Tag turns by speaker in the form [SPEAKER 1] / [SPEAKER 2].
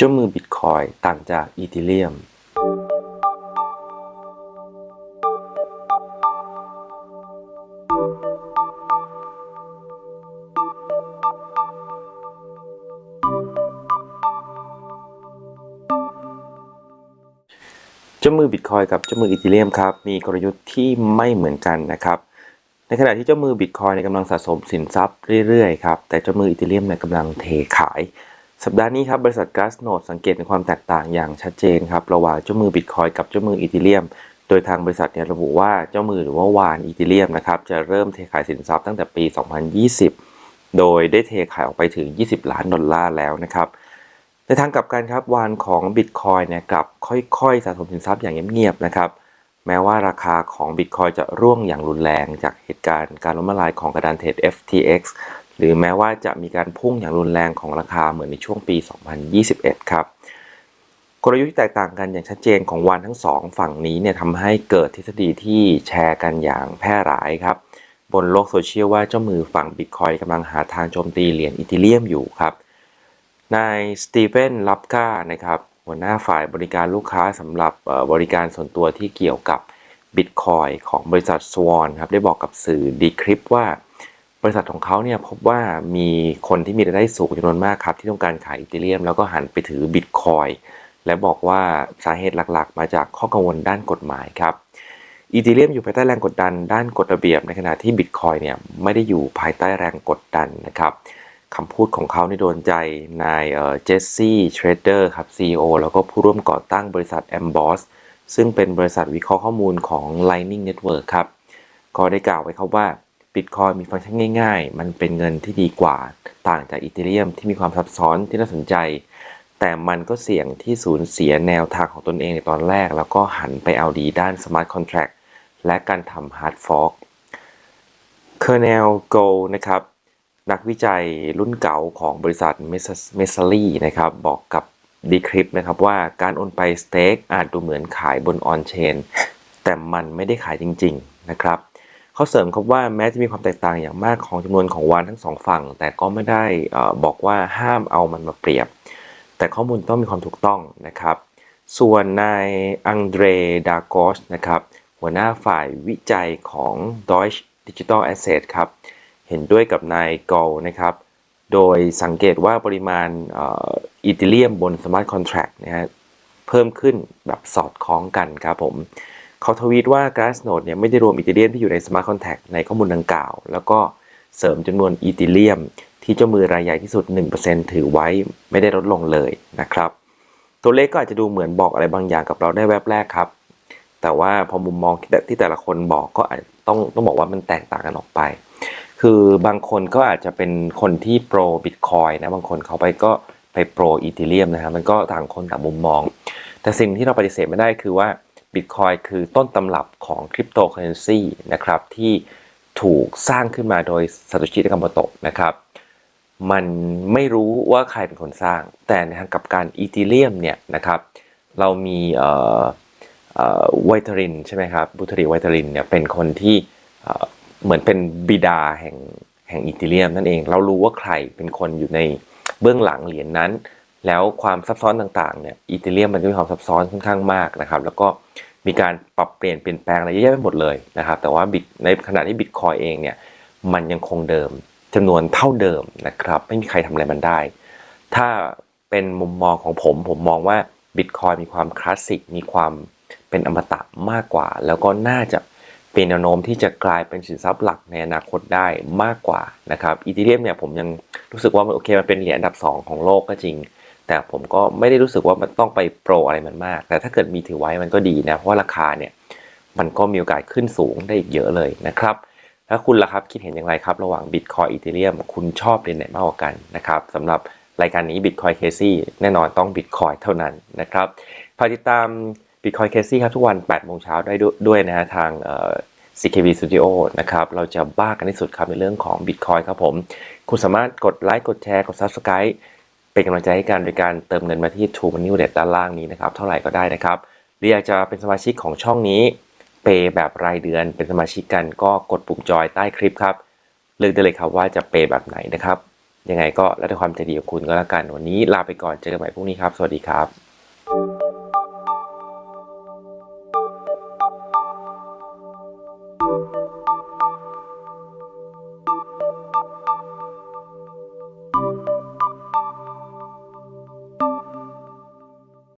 [SPEAKER 1] เจ้ามือบิตคอยต่างจากอีเทเรียมเจ้ามือบิตคอยกับเจ้ามืออีเทเรียมครับมีกลยุทธ์ที่ไม่เหมือนกันนะครับ ในขณะที่เจ้ามือบิตคอยในกำลังสะสมสินทรัพย์เรื่อยๆครับแต่เจ้ามืออีเทเรียมเนี่ยกำลังเทขาย สัปดาห์นี้ครับบริษัท g ๊ a โนดสังเกตในความแตกต่างอย่างชัดเจนครับระหว่างเจ้ามือบิตคอยกับเจ้ามืออีเทเรียม โดยทางบริษัทเนี่ยระบุว่าเจ้ามือหรือว่าวานอีเทเรียมนะครับจะเริ่มเทขายสินทรัพย์ตั้งแต่ปี 2020 โดยได้เทขายออกไปถึง 20 ล้านดอลลาร์แล้วนะครับในทางกลับกันครับวานของ Bitcoin เนี่ยกลับค่อยๆสะสมสินทรัพย์อย่างเงียบๆนะครับแม้ว่าราคาของ Bitcoin จะร่วงอย่างรุนแรงจากเหตุการณ์การล้มละลายของกระดานเทรด FTX หรือแม้ว่าจะมีการพุ่งอย่างรุนแรงของราคาเหมือนในช่วงปี 2021 ครับกลยุทธ์ที่แตกต่างกันอย่างชัดเจนของวันทั้งสองฝั่งนี้เนี่ยทำให้เกิดทฤษฎีที่แชร์กันอย่างแพร่หลายครับ บนโลกโซเชียลว่าเจ้ามือฝั่ง Bitcoin กำลังหาทางโจมตีเหรียญอีเทเรียมอยู่ครับนายสตีเฟนลับกานะครับหัวหน้าฝ่ายบริการลูกค้าสำหรับบริการส่วนตัวที่เกี่ยวกับ Bitcoin ของบริษัท Swan ครับได้บอกกับสื่อ Decrypt ว่า บริษัทของเขาเนี่ยพบว่ามีคนที่มีรายได้สูงจำนวนมากครับ ที่ต้องการขายอีเทเรียม แล้วก็หันไปถือ Bitcoin และบอกว่าสาเหตุหลักๆ มาจากข้อกังวลด้านกฎหมายครับอีเทเรียมอยู่ภายใต้แรงกดดันด้านกฎระเบียบ ในขณะที่ Bitcoin เนี่ยไม่ได้อยู่ภายใต้แรงกดดันนะครับคำพูดของเขาในโดนใจนายเจสซี่เทรดเดอร์ครับ CEO แล้วก็ผู้ร่วมก่อตั้งบริษัท a m b o s s ซึ่งเป็นบริษัทวิเคราะห์ข้อมูลของ Lightning Network ครับ ก็ได้กล่าวไว้ครับว่า Bitcoin มีฟังก์ชันง่ายๆ มันเป็นเงินที่ดีกว่าต่างจากอีเทเรียมที่มีความซับซ้อนที่น่าสนใจ แต่มันก็เสี่ยงที่สูญเสียแนวทางของตนเองในตอนแรก แล้วก็หันไปเอาดีด้าน Smart Contract และการทำ Hard Fork Kernel Go นะครับ นักวิจัยรุ่นเก่าของบริษัทเมสซ l ลี่นะครับบอกกับ Decrypt นะครับว่าการโอนไปสเต็กอาจดูเหมือนขายบนออนเชนแต่มันไม่ได้ขายจริง ๆ นะครับ เขาเสริมครับว่าแม้จะมีความแตกต่างอย่างมากของจำนวนของวานทั้งสองฝั่ง แต่ก็ไม่ได้บอกว่าห้ามเอามันมาเปรียบ แต่ข้อมูลต้องมีความถูกต้องนะครับ ส่วนนายอังเดรดากอสนะครับหัวหน้าฝ่ายวิจัยของ Deutsche Digital Asset ครับเห็นด้วยกับนายกอลนะครับโดยสังเกตว่าปริมาณอีเทเรียมบน Smart Contract นะฮะเพิ่มขึ้นแบบสอดคล้องกันครับผม เขาทวีตว่า Glassnode เนี่ยไม่ได้รวมอีเทเรียมที่อยู่ใน Smart Contract ในข้อมูลดังกล่าว แล้วก็เสริมจำนวนอีเทเรียมที่เจ้ามือรายใหญ่ที่สุด 1%ถือไว้ไม่ได้ลดลงเลยนะครับ ตัวเลขก็อาจจะดูเหมือนบอกอะไรบางอย่างกับเราได้แวบแรกครับ แต่ว่าพอมุมมองที่แต่ละคนบอกก็อาจต้องต้องบอกว่ามันแตกต่างกันออกไป คือบางคนก็อาจจะเป็นคนที่โปรบิตคอยนะ บางคนเขาไปก็ไปโปรอีเทเรียมนะครับมันก็ต่างคนต่างมุมมอง แต่สิ่งที่เราปฏิเสธไม่ได้คือว่า บิตคอยคือต้นตำรับของคริปโตเคอเรนซีนะครับที่ถูกสร้างขึ้นมาโดยซาโตชินากามโตะนะครับ มันไม่รู้ว่าใครเป็นคนสร้าง แต่ในทางกับการอีเทเรียมเนี่ยนะครับเรามีเอ่อไวทรินใช่ไหมครับบุตรีไวทรินเนี่ยเป็นคนที่เหมือนเป็นบิดาแห่งแห่งอีเทเรียมนั่นเอง เรารู้ว่าใครเป็นคนอยู่ในเบื้องหลังเหรียญนนั้น แล้วความซับซ้อนต่างๆเนี่ยอีเทเรียมมันจะมีความซับซ้อนค่อนข้างมากนะครับ แล้วก็ มีการปรับเปลี่ยนเปลี่ยนแปลงอะไรเยอะแยะไปหมดเลยนะครับ แต่ว่าบิตในขณะที่บิตคอยเองเนี่ยมันยังคงเดิมจำนวนเท่าเดิมนะครับ ไม่มีใครทำอะไรมันได้ ถ้าเป็นมุมมองของผมผมมองว่าบิตคอยมีความคลาสสิกมีความเป็นอมตะมากกว่า แล้วก็น่าจะเป็นแนวโน้มที่จะกลายเป็นสินทรัพย์หลักในอนาคตได้มากกว่านะครับอีเทเรียมเนี่ยผมยังรู้สึกว่ามันโอเคมันเป็นเหรียญอันดับ 2 ของโลกก็จริง แต่ผมก็ไม่ได้รู้สึกว่ามันต้องไปโปรอะไรมันมาก แต่ถ้าเกิดมีถือไว้มันก็ดีนะ เพราะราคาเนี่ยมันก็มีโอกาสขึ้นสูงได้อีกเยอะเลยนะครับ แล้วคุณล่ะครับคิดเห็นอย่างไรครับ ระหว่างบิตคอยอีเทเรียมคุณชอบเรียนไหนมากกว่ากันนะครับสำหรับรายการนี้ Bitcoin Casey แน่นอนต้อง Bitcoin เท่านั้นนะครับฝากติดตาม Bitcoin Casey ครับทุกวัน8โมงเช้าได้ด้วยนะฮะทาง CKB Studio นะครับ เราจะบ้ากันที่สุดครับในเรื่องของ Bitcoin ครับผม คุณสามารถกดไลค์ กดแชร์ กด Subscribe เป็นกำลังใจให้กันโดยการเติมเงินมาที่ True Money Wallet ด้านล่างนี้นะครับ เท่าไหร่ก็ได้นะครับหรืออยากจะเป็นสมาชิกของช่องนี้เปย์แบบรายเดือนเป็นสมาชิกกันก็กดปุ่มจอยใต้คลิปครับเลือกได้เลยครับว่าจะเปย์แบบไหนนะครับ ยังไงก็แล้วแต่ความใจดีของคุณก็แล้วกันวันนี้ลาไปก่อนเจอกันใหม่พรุ่งนี้ครับ สวัสดีครับ